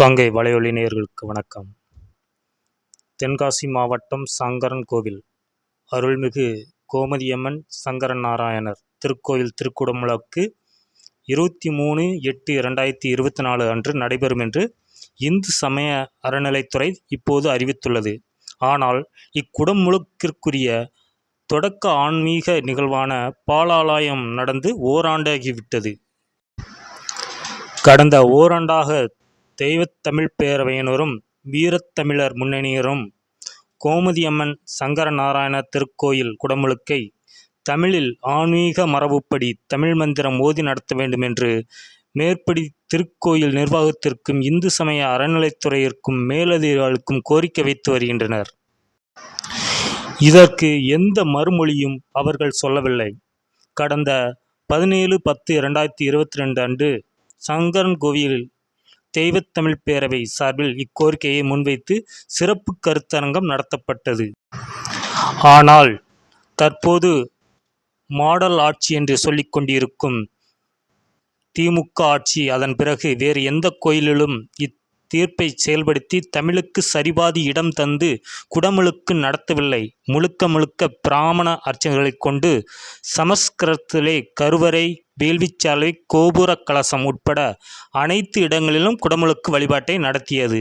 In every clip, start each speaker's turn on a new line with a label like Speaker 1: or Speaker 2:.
Speaker 1: சங்கை வலையொலி நேயர்களுக்கு வணக்கம். தென்காசி மாவட்டம் சங்கரன் கோவில் அருள்மிகு கோமதியம்மன் சங்கரன் நாராயணர் திருக்கோயில் திருக்குடமுழக்கு இருபத்தி மூணு எட்டு இரண்டாயிரத்தி இருபத்தி நாலு அன்று நடைபெறும் என்று இந்து சமய அறநிலைத்துறை இப்போது அறிவித்துள்ளது. ஆனால் இக்குடமுழுக்கிற்குரிய தொடக்க ஆன்மீக நிகழ்வான பாலாலயம் நடந்து ஓராண்டாகிவிட்டது. கடந்த ஓராண்டாக தெய்வத்தமிழ்ப் பேரவையினரும் வீரத்தமிழர் முன்னணியினரும் கோமதியம்மன் சங்கரநாராயண திருக்கோயில் குடமுழுக்கை தமிழில் ஆன்மீக மரபுப்படி தமிழ் மந்திரம் ஓதி நடத்த வேண்டும் என்று மேற்படி திருக்கோயில் நிர்வாகத்திற்கும் இந்து சமய அறநிலைத்துறையிற்கும் மேலதிகாரிகளுக்கும் கோரிக்கை வைத்து வருகின்றனர். இதற்கு எந்த மறுமொழியும் அவர்கள் சொல்லவில்லை. கடந்த பதினேழு பத்து இரண்டாயிரத்தி இருபத்தி ரெண்டு அன்று சங்கரன் கோவிலில் தெய்வத்தமிழ்ப் பேரவை சார்பில் இக்கோரிக்கையை முன்வைத்து சிறப்பு கருத்தரங்கம் நடத்தப்பட்டது. ஆனால் தற்போது மாடல் ஆட்சி என்று சொல்லிக் கொண்டிருக்கும் திமுக ஆட்சி அதன் பிறகு வேறு எந்த கோயிலிலும் தீர்ப்பை செயல்படுத்தி தமிழுக்கு சரிபாதி இடம் தந்து குடமுழுக்கு நடத்தவில்லை. முழுக்க முழுக்க பிராமண அர்ச்சகர்களைக் கொண்டு சமஸ்கிருதத்திலே கருவறை வேள்விச்சாலை கோபுர கலசம் உட்பட அனைத்து இடங்களிலும் குடமுழுக்கு வழிபாட்டை நடத்தியது.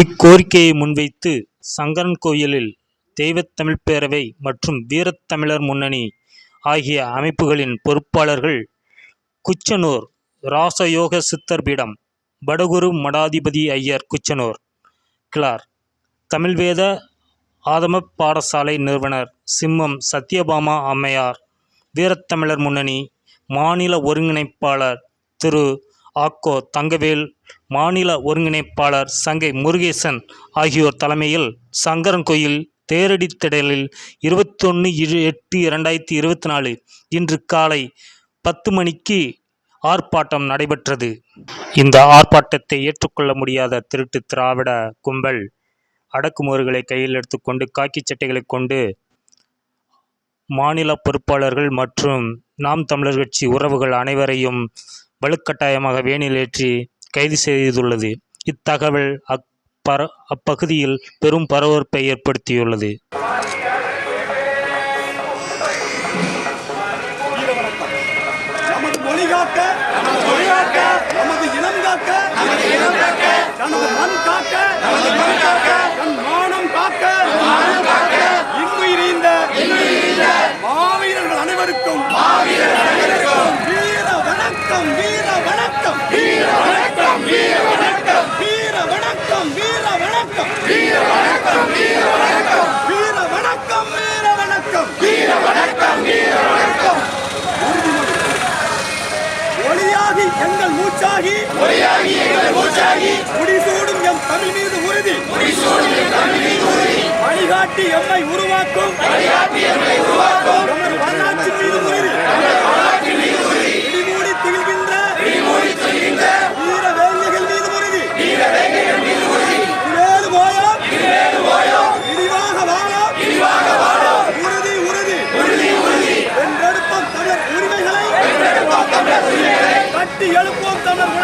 Speaker 1: இக்கோரிக்கையை முன்வைத்து சங்கரன் கோயிலில் தெய்வத்தமிழ் பேரவை மற்றும் வீரத்தமிழர் முன்னணி ஆகிய அமைப்புகளின் பொறுப்பாளர்கள் குச்சனூர் ராசயோக சித்தர் பீடம் படகுரு மடாதிபதி ஐயர் குச்சனூர் கிளார் தமிழ்வேத ஆதம பாடசாலை நிறுவனர் சிம்மம் சத்யபாமா அம்மையார் வீரத்தமிழர் முன்னணி மாநில ஒருங்கிணைப்பாளர் திரு ஆக்கோ தங்கவேல் மாநில ஒருங்கிணைப்பாளர் சங்கை முருகேசன் ஆகியோர் தலைமையில் சங்கரன் கோயில் தேரடித்திடலில் இருபத்தொன்று இரு எட்டு இரண்டாயிரத்தி இருபத்தி நாலு இன்று காலை பத்து மணிக்கு ஆர்ப்பாட்டம் நடைபெற்றது. இந்த ஆர்ப்பாட்டத்தை ஏற்றுக்கொள்ள முடியாத திருட்டு திராவிட கும்பல் அடக்குமுறைகளை கையில் எடுத்துக்கொண்டு காக்கி சட்டைகளை கொண்டு மாநில பொறுப்பாளர்கள் மற்றும் நாம் தமிழர் கட்சி உறவுகள் அனைவரையும் வலுக்கட்டாயமாக வேனில் ஏற்றி கைது செய்துள்ளது. இத்தகவல் அப்பர அப்பகுதியில் பெரும் பரபரப்பை ஏற்படுத்தியுள்ளது.
Speaker 2: மானம் காக்க மானம் காக்க இன்னுயிரிந்த மாவீரர்கள் அனைவருக்கும் மாவீரர்கள் அனைவருக்கும் வீர வணக்கம் வீர வணக்கம் வீர வணக்கம் வீர வணக்கம் வீர வணக்கம் வீர வணக்கம் வீர வணக்கம் வீர வணக்கம் வீர வணக்கம் வீர வணக்கம் வீர வணக்கம் வீர வணக்கம் ஒளியாகி எங்கள் மூச்சாகி ஒளியாகி எங்கள் மூச்சாகி முடிசூடும் சூடியும் தமிழ் மீது உறுதி. வழிகாட்டி எம்மை உருவாக்கும். நமது வரலாற்றின் மீது உறுதி. இடிமூடி திகழ்கின்ற. தமிழர் உரிமைகளை. எழுப்போம் தமிழர்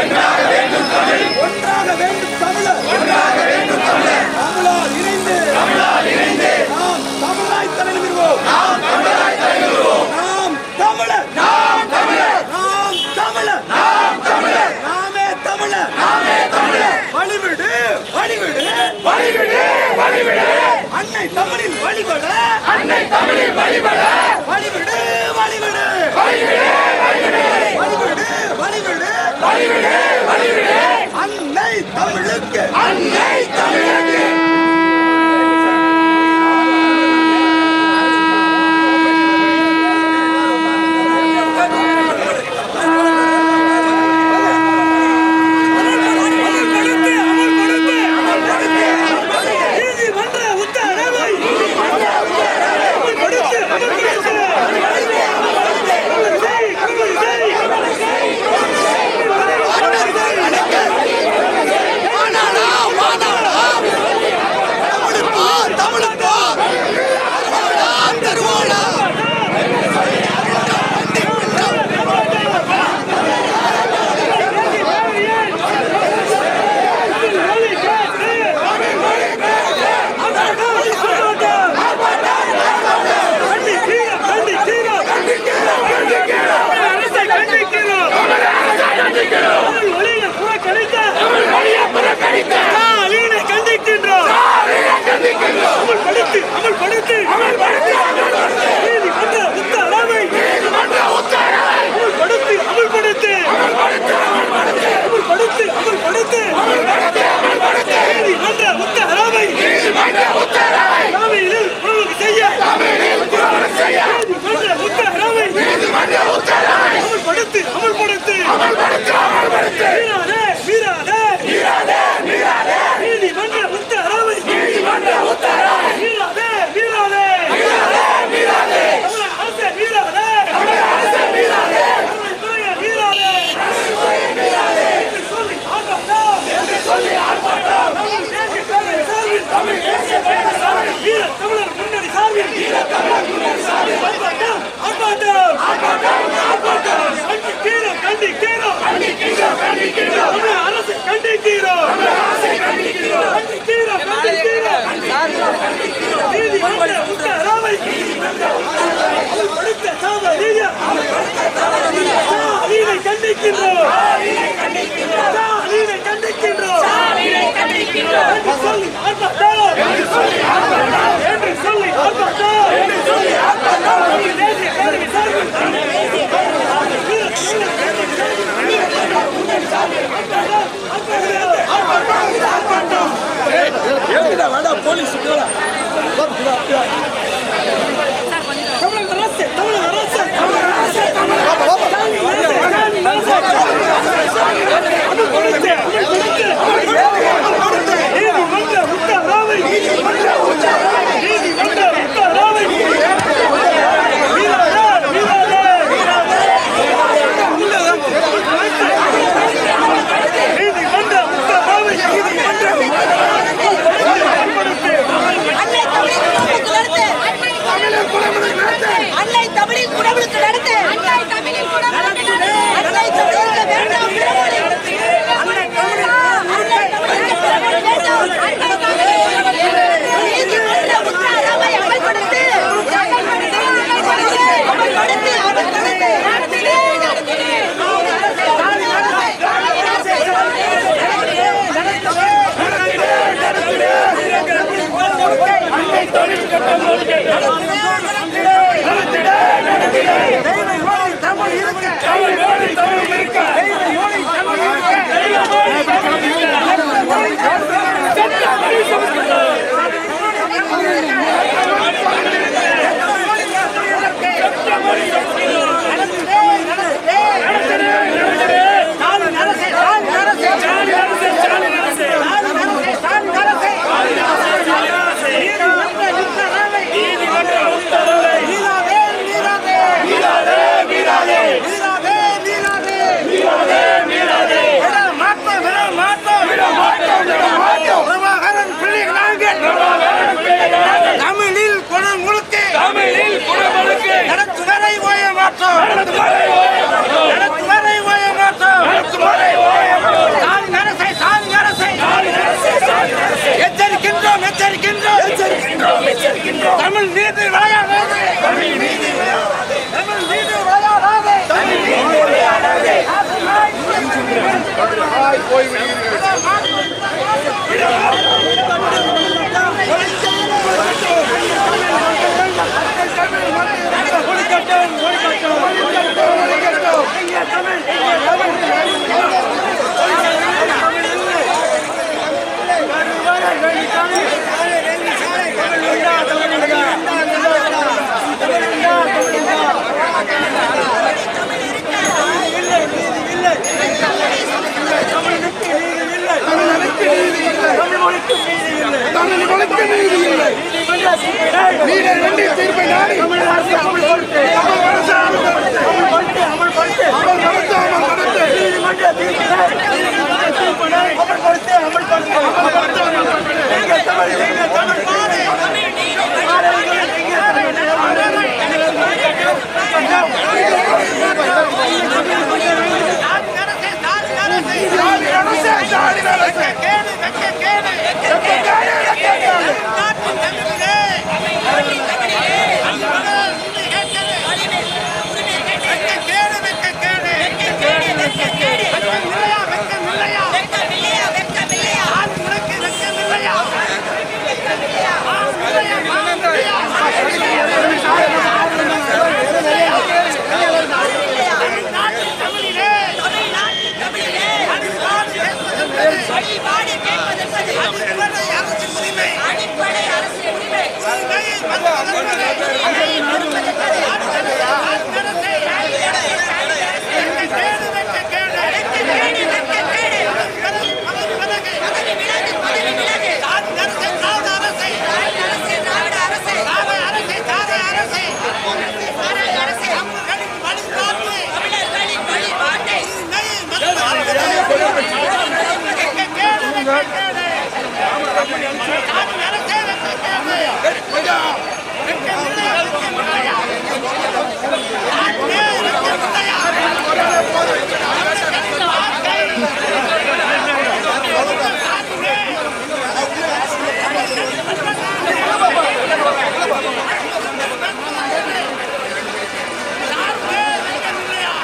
Speaker 2: ஒன்றாக வேண்டும் தமிழ் ஒன்றாக வேண்டும் தமிழர் ஒன்றாக வேண்டும் தமிழர் தமிழால் இணைந்து தமிழால் இணைந்து நாம் தமிழாய் தலைநிமிர்வோம் நாம் தமிழாய் நாம் தமிழர் நாம் தமிழர் நாம் தமிழர் நாம் தமிழர் நாமே தமிழர் நாமே தமிழர் வழிவிடு வழிவிடு வழிவிடு வழிவிடு அன்னை தமிழில் வழிபட அன்னை தமிழில் வழிபட. வழிவிடு வழிவிடு வழிவிடு வழிவிடு வழிவிடு வழிவிடு வழிவிடு. ¡Cabrón! இல்லை தமிழ் நீதி இல்லை
Speaker 3: தமிழ் மொழிக்கு நீதி இல்லை தீர்ப்பை நாடி
Speaker 2: தமிழக அரசு